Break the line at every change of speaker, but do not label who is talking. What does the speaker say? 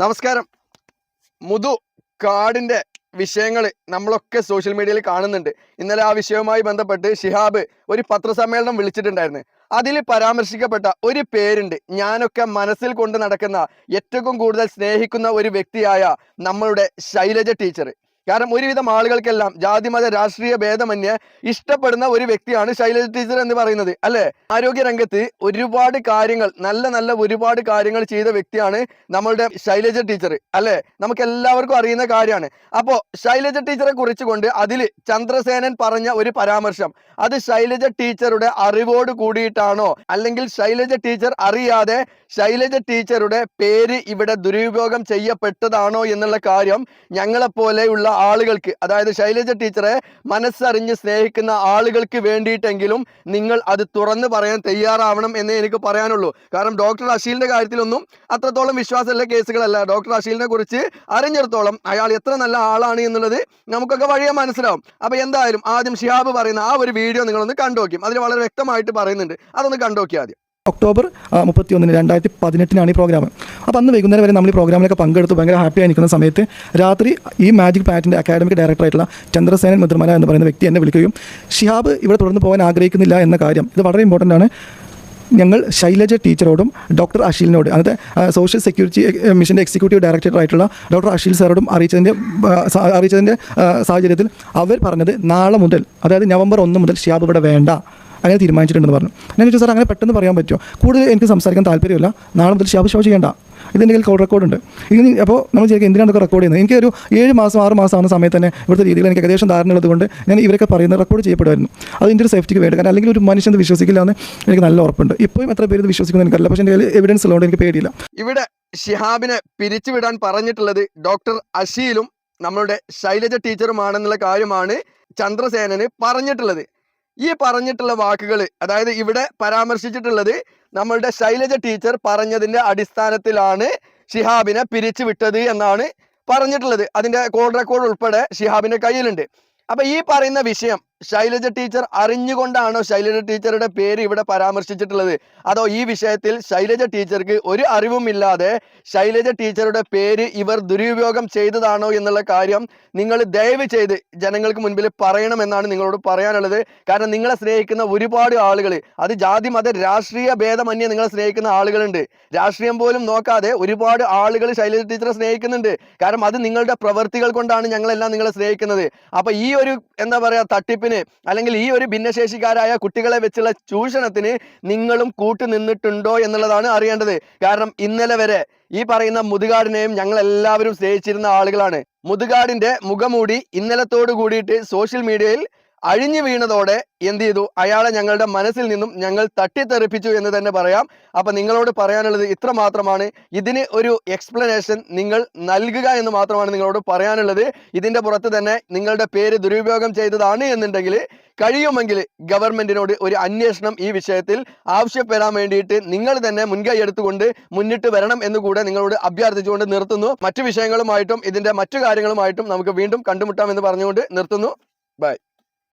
നമസ്കാരം. മുതു കാടിന്റെ വിഷയങ്ങൾ നമ്മളൊക്കെ സോഷ്യൽ മീഡിയയിൽ കാണുന്നുണ്ട്. ഇന്നലെ ആ വിഷയവുമായി ബന്ധപ്പെട്ട് ഷിഹാബ് ഒരു പത്രസമ്മേളനം വിളിച്ചിട്ടുണ്ടായിരുന്നു. അതിൽ പരാമർശിക്കപ്പെട്ട ഒരു പേരുണ്ട്. ഞാനൊക്കെ മനസ്സിൽ കൊണ്ട് നടക്കുന്ന ഏറ്റവും കൂടുതൽ സ്നേഹിക്കുന്ന ഒരു വ്യക്തിയായ നമ്മളുടെ ശൈലജ ടീച്ചർ കാരണം ഒരുവിധം ആളുകൾക്കെല്ലാം ജാതിമത രാഷ്ട്രീയ ഭേദമന്യേ ഇഷ്ടപ്പെടുന്ന ഒരു വ്യക്തിയാണ് ശൈലജ ടീച്ചർ എന്ന് പറയുന്നത് അല്ലെ? ആരോഗ്യ രംഗത്ത് ഒരുപാട് കാര്യങ്ങൾ നല്ല നല്ല ഒരുപാട് കാര്യങ്ങൾ ചെയ്ത വ്യക്തിയാണ് നമ്മളുടെ ശൈലജ ടീച്ചർ അല്ലെ? നമുക്ക് എല്ലാവർക്കും അറിയുന്ന കാര്യമാണ്. അപ്പോ ശൈലജ ടീച്ചറെ കുറിച്ച് കൊണ്ട് അതിൽ ചന്ദ്രസേനൻ പറഞ്ഞ ഒരു പരാമർശം അത് ശൈലജ ടീച്ചറുടെ അറിവോട് കൂടിയിട്ടാണോ? അല്ലെങ്കിൽ ശൈലജ ടീച്ചർ അറിയാതെ ശൈലജ ടീച്ചറുടെ പേര് ഇവിടെ ദുരുപയോഗം ചെയ്യപ്പെട്ടതാണോ എന്നുള്ള കാര്യം ഞങ്ങളെപ്പോലെയുള്ള ആളുകൾക്ക് അതായത് ശൈലജ ടീച്ചറെ മനസ്സറിഞ്ഞ് സ്നേഹിക്കുന്ന ആളുകൾക്ക് വേണ്ടിയിട്ടെങ്കിലും നിങ്ങൾ അത് തുറന്ന് പറയാൻ തയ്യാറാവണം എന്നേ എനിക്ക് പറയാനുള്ളൂ. കാരണം ഡോക്ടർ അഷീലിന്റെ കാര്യത്തിലൊന്നും അത്രത്തോളം വിശ്വാസമുള്ള കേസുകളല്ല. ഡോക്ടർ അഷീലിനെ കുറിച്ച് അറിഞ്ഞിടത്തോളം അയാൾ എത്ര നല്ല ആളാണ് എന്നുള്ളത് നമുക്കൊക്കെ വഴിയെ മനസ്സിലാവും. അപ്പൊ എന്തായാലും ആദ്യം ഷിഹാബ് പറയുന്ന ആ ഒരു വീഡിയോ നിങ്ങളൊന്ന് കണ്ടു കണ്ടുനോക്കും. അതിൽ വളരെ വ്യക്തമായിട്ട് പറയുന്നുണ്ട്. അതൊന്ന് കണ്ടുനോക്കി ആദ്യം.
ഒക്ടോബർ മുപ്പത്തി ഒന്നിന് രണ്ടായിരത്തി പതിനെട്ടിനാണ് ഈ പ്രോഗ്രാം അപ്പോൾ അന്ന് വൈകുന്നേരം വരെ നമ്മൾ ഈ പ്രോഗ്രാമിലൊക്കെ പങ്കെടുത്ത്. ഭയങ്കര ഹാപ്പിയായി നിൽക്കുന്ന സമയത്ത് രാത്രി ഈ മാജിക് പാറ്റിന്റെ അക്കാഡമിക് ഡയറക്ടറായിട്ടുള്ള ചന്ദ്രസേനൻ മുദ്രമല എന്ന് പറയുന്ന വ്യക്തി എന്നെ വിളിക്കുകയും ഷിഹാബ് ഇവിടെ തുടർന്ന് പോകാൻ ആഗ്രഹിക്കുന്നില്ല എന്ന കാര്യം. ഇത് വളരെ ഇമ്പോർട്ടന്റ് ആണ്. ഞങ്ങൾ ശൈലജ ടീച്ചറോടും ഡോക്ടർ അഷീലിനോട് അതായത് സോഷ്യൽ സെക്യൂരിറ്റി മിഷന്റെ എക്സിക്യൂട്ടീവ് ഡയറക്ടറായിട്ടുള്ള ഡോക്ടർ അഷീൽ സാറോടും അറിയിച്ചതിന്റെ അറിയിച്ചതിന്റെ സാഹചര്യത്തിൽ അവർ പറഞ്ഞത് നാളെ മുതൽ അതായത് നവംബർ ഒന്ന് മുതൽ ഷിയാബ് ഇവിടെ വേണ്ട. അങ്ങനെ തീരുമാനിച്ചിട്ടുണ്ടെന്ന് പറഞ്ഞു. ഞാൻ ചോദിച്ചു സാർ അങ്ങനെ പെട്ടെന്ന് പറയാൻ പറ്റുമോ? കൂടുതൽ എനിക്ക് സംസാരിക്കാൻ താല്പര്യമില്ല. നാളെ മുതൽ ഷിയാബ് ഷോ ചെയ്യേണ്ട. ഇതിന്റെ കയ്യിൽ കോൾ റെക്കോർഡുണ്ട്. ഇനി അപ്പോൾ നമ്മൾ ചെയ്യുക എന്തിനാണ് റെക്കോർഡ് ചെയ്യുന്നത്? എനിക്ക് ഒരു ഏഴ് മാസം ആറ് മാസം ആവുന്ന സമയത്ത് തന്നെ ഇവിടുത്തെ രീതിയിൽ എനിക്ക് ഏകദേശം ധാരണ ഉള്ളതുകൊണ്ട് ഞാൻ ഇവരൊക്കെ പറയുന്നത് റെക്കോർഡ് ചെയ്യപ്പെടുമായിരുന്നു. അതിന്റെ ഒരു സേഫ്റ്റിക്ക് വേണ്ടി. കാരണം അല്ലെങ്കിൽ ഒരു മനുഷ്യൻ വിശ്വസിക്കില്ല എന്ന് എനിക്ക് നല്ല ഉറപ്പുണ്ട്. ഇപ്പോഴും എത്ര പേര് വിശ്വസിക്കുന്നു എനിക്കല്ല പക്ഷേ എന്റെ എവിഡൻസ് ഉള്ളതുകൊണ്ട് എനിക്ക് പേടിയില്ല.
ഇവിടെ ഷിഹാബിനെ പിരിച്ചുവിടാൻ പറഞ്ഞിട്ടുള്ളത് ഡോക്ടർ അഷീലും നമ്മളുടെ ശൈലജ ടീച്ചറുമാണെന്നുള്ള കാര്യമാണ് ചന്ദ്രസേനന് പറഞ്ഞിട്ടുള്ളത്. ഈ പറഞ്ഞിട്ടുള്ള വാക്കുകൾ അതായത് ഇവിടെ പരാമർശിച്ചിട്ടുള്ളത് നമ്മളുടെ ശൈലജ ടീച്ചർ പറഞ്ഞതിന്റെ അടിസ്ഥാനത്തിലാണ് ഷിഹാബിനെ പിരിച്ചു വിട്ടത് എന്നാണ് പറഞ്ഞിട്ടുള്ളത്. അതിന്റെ കോൾ റെക്കോർഡ് ഉൾപ്പെടെ ഷിഹാബിന്റെ കയ്യിലുണ്ട്. അപ്പൊ ഈ പറയുന്ന വിഷയം ശൈലജ ടീച്ചർ അറിഞ്ഞുകൊണ്ടാണോ ശൈലജ ടീച്ചറുടെ പേര് ഇവിടെ പരാമർശിച്ചിട്ടുള്ളത്? അതോ ഈ വിഷയത്തിൽ ശൈലജ ടീച്ചർക്ക് ഒരു അറിവുമില്ലാതെ ശൈലജ ടീച്ചറുടെ പേര് ഇവർ ദുരുപയോഗം ചെയ്തതാണോ എന്നുള്ള കാര്യം നിങ്ങൾ ദയവ് ചെയ്ത് ജനങ്ങൾക്ക് മുൻപിൽ പറയണമെന്നാണ് നിങ്ങളോട് പറയാനുള്ളത്. കാരണം നിങ്ങളെ സ്നേഹിക്കുന്ന ഒരുപാട് ആളുകൾ അത് ജാതി മത രാഷ്ട്രീയ ഭേദമന്യേ നിങ്ങളെ സ്നേഹിക്കുന്ന ആളുകളുണ്ട്. രാഷ്ട്രീയം പോലും നോക്കാതെ ഒരുപാട് ആളുകൾ ശൈലജ ടീച്ചറെ സ്നേഹിക്കുന്നുണ്ട്. കാരണം അത് നിങ്ങളുടെ പ്രവൃത്തികൾ കൊണ്ടാണ് ഞങ്ങളെല്ലാം നിങ്ങളെ സ്നേഹിക്കുന്നത്. അപ്പൊ ഈ ഒരു എന്താ പറയാ തട്ടിപ്പിന് അല്ലെങ്കിൽ ഈ ഒരു ഭിന്നശേഷിക്കാരായ കുട്ടികളെ വെച്ചുള്ള ചൂഷണത്തിന് നിങ്ങളും കൂട്ടുനിന്നിട്ടുണ്ടോ എന്നുള്ളതാണ് അറിയേണ്ടത്. കാരണം ഇന്നലെ വരെ ഈ പറയുന്ന മുതുകാടിനെയും ഞങ്ങൾ എല്ലാവരും സ്നേഹിച്ചിരുന്ന ആളുകളാണ്. മുതുകാടിന്റെ മുഖമൂടി ഇന്നലത്തോട് കൂടിയിട്ട് സോഷ്യൽ മീഡിയയിൽ അഴിഞ്ഞു വീണതോടെ എന്ത് ചെയ്തു? അയാളെ ഞങ്ങളുടെ മനസ്സിൽ നിന്നും ഞങ്ങൾ തട്ടിത്തെറിപ്പിച്ചു എന്ന് തന്നെ പറയാം. അപ്പൊ നിങ്ങളോട് പറയാനുള്ളത് ഇത്ര മാത്രമാണ്. ഇതിന് ഒരു എക്സ്പ്ലനേഷൻ നിങ്ങൾ നൽകുക എന്ന് മാത്രമാണ് നിങ്ങളോട് പറയാനുള്ളത്. ഇതിന്റെ പുറത്ത് തന്നെ നിങ്ങളുടെ പേര് ദുരുപയോഗം ചെയ്തതാണ് എന്നുണ്ടെങ്കിൽ കഴിയുമെങ്കിൽ ഗവൺമെന്റിനോട് ഒരു അന്വേഷണം ഈ വിഷയത്തിൽ ആവശ്യപ്പെടാൻ വേണ്ടിയിട്ട് നിങ്ങൾ തന്നെ മുൻകൈ എടുത്തുകൊണ്ട് മുന്നിട്ട് വരണം എന്ന് കൂടെ നിങ്ങളോട് അഭ്യർത്ഥിച്ചുകൊണ്ട് നിർത്തുന്നു. മറ്റു വിഷയങ്ങളുമായിട്ടും ഇതിന്റെ മറ്റു കാര്യങ്ങളുമായിട്ടും നമുക്ക് വീണ്ടും കണ്ടുമുട്ടാം എന്ന് പറഞ്ഞുകൊണ്ട് നിർത്തുന്നു. ബൈ